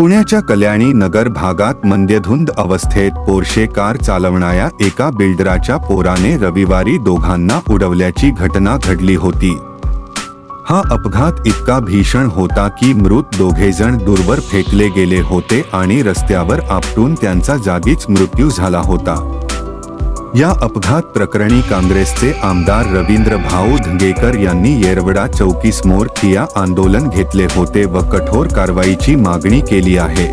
पुण्याच्या कल्याणी नगर भागात मंद्यधुंद अवस्थेत पोर्शे कार चालवणाऱ्या एका बिल्डराच्या पोराने रविवारी दोघांना उडवल्याची घटना घडली होती. हा अपघात इतका भीषण होता की मृत दोघेजण दूरवर फेकले गेले होते आणि रस्त्यावर आपटून त्यांचा जागीच मृत्यू झाला होता. या अपघात प्रकरणी काँग्रेसचे आमदार रवींद्र भाऊ धंगेकर यांनी येरवडा चौकीसमोर ठिया आंदोलन घेतले होते व कठोर कारवाईची मागणी केली आहे.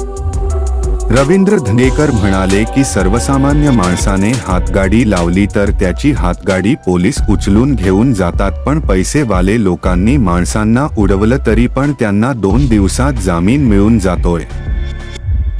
रवींद्र धंगेकर म्हणाले की सर्वसामान्य माणसाने हातगाडी लावली तर त्याची हातगाडी पोलीस उचलून घेऊन जातात पण पैसेवाले लोकांनी माणसांना उडवलं तरी पण त्यांना दोन दिवसात जामीन मिळून जातोय.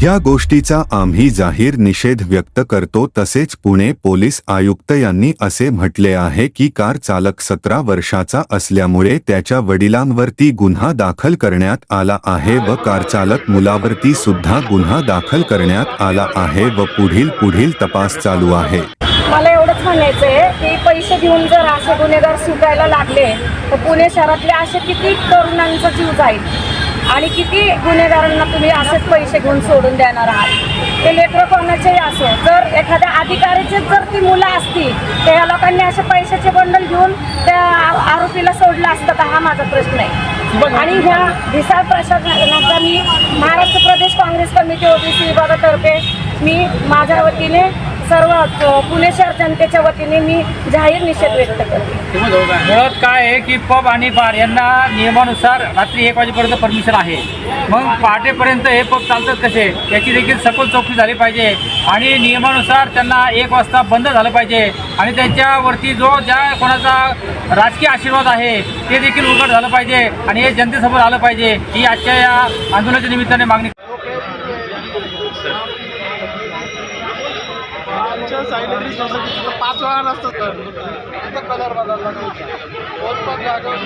या गोष्टीचा आम्ही जाहीर निषेध व्यक्त करतो तसेच पुणे पोलीस आयुक्त यांनी असे म्हटले आहे की कार चालक सतरा वर्षाचा असल्यामुळे त्याच्या वडिलांवरती गुन्हा दाखल करण्यात आला आहे व कार चालक मुलावरती सुद्धा गुन्हा दाखल करण्यात आला आहे व पुढील पुढील तपास चालू आहे. मला एवढंच म्हणायचं आहे की पैसे घेऊन जर असे गुन्हेगार सुटायला लागले तर पुणे शहरातले असे किती तरुणांचा जीव जाईल? आणि किती गुन्हेगारांना तुम्ही असेच पैसे घेऊन सोडून देणार आहात? ते लेकरं कोणाचेही असो जर एखाद्या अधिकारीचे जर ती मुलं असती तर या लोकांनी असे पैशाचे बंडल घेऊन त्या आरोपीला सोडलं असतं का? हा माझा प्रश्न आहे. आणि ह्या ढिसाळ प्रशासनाचा मी महाराष्ट्र प्रदेश काँग्रेस कमिटी ओबीसी विभागातर्फे मी माझ्या वतीने सर्व पुणे शहर जनतेच्या वतीने मी जाहीर निषेध व्यक्त करते. मुळात काय आहे की पब आणि बार यांना नियमानुसार रात्री एक वाजेपर्यंत परमिशन आहे. मग पहाटेपर्यंत हे पब चालतात कसे? याची देखील सखोल चौकशी झाली पाहिजे आणि नियमानुसार त्यांना एक वाजता बंद झालं पाहिजे. आणि त्यांच्यावरती जो ज्या कोणाचा राजकीय आशीर्वाद आहे ते देखील उघड झालं पाहिजे आणि हे जनतेसमोर आलं पाहिजे. ही आजच्या या आंदोलनाच्या निमित्ताने मागणी आमच्या साईडला सोसायटीचं पाच वेळा नसतं तर कलर बदलला दोन पण जागेवर